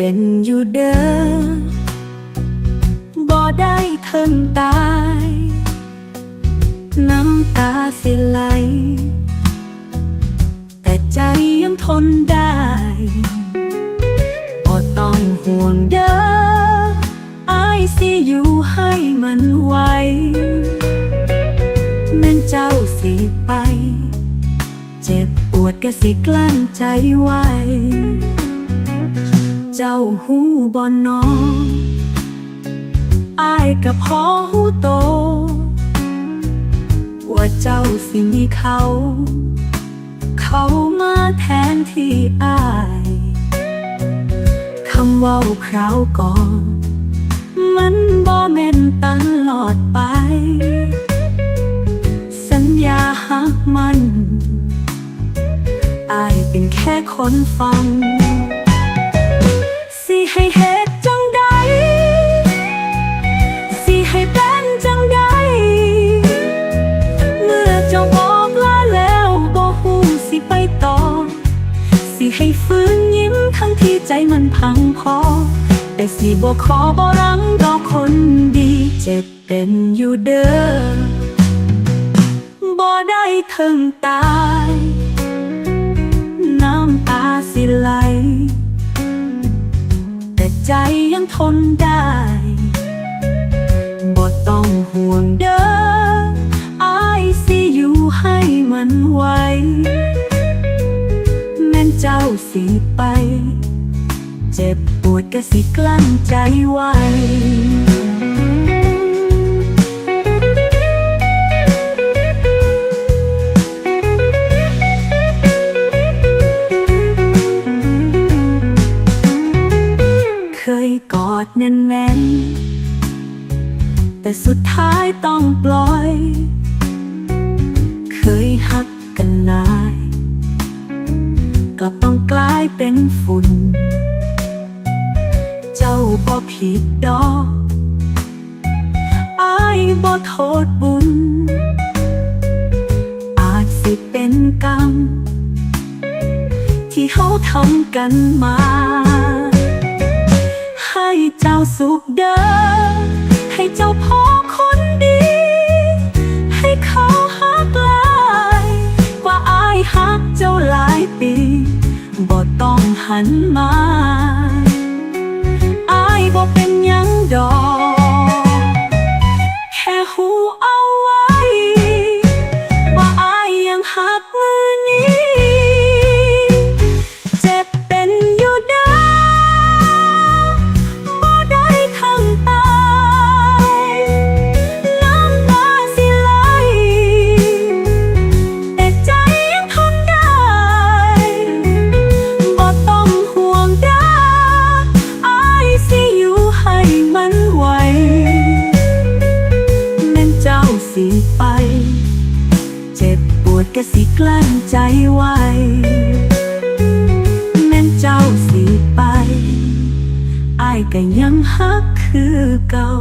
เป็นอยู่เด้อบ่ได้เทิงตาย น้ำตาสิไหล แต่ใจยังทนได้บ่ต้องห่วงเด้ออายสิอยู่ให้มันไหวแม่นเจ้าสิไป เจ็บปวดก็สิกลั้นใจไว้ เจ้าหูบอนน้องอายกับพ่อหูโต ว่าเจ้าสิมีเขา เขามาแทนที่อายคำว่าคราวก่อน มันบ่แม่นตลอดไป สัญญาหักมัน อายเป็นแค่คนฟัง ให้เหตุจังใดสิให้เป็นจังใดเมื่อเจ้าบอกลาแล้วบ่ฮู้สิไปต่อ สิให้ฟื้นยิ้มทั้งที่ใจมันพังพอแต่สิบ่ขอบ่รังดอกคนดีเจ็บเป็นอยู่เด้อบ่ได้ถึงตาย น้ำตาสิไหล ใจยังทนได้ บ่ต้องห่วงเด้ออายสิอยู่ให้มันไวแม่นเจ้าสิไป เจ็บปวดก็สิกลั้นใจไว้ แต่สุดท้ายต้องปล่อย เคยหักกันนายกลับต้องกลายเป็นฝุ่น เจ้าบ่ผิดดอกอายบ่โทษบุญ อาจสิเป็นกรรม ที่เขาทำกันมา ให้เจ้าสุขเด้อ ปีบ่ต้องหันมาอายบ่เป็น กลั้นใจไว้แม่นเจ้าสิไป อายก็ยังฮักคือเก่า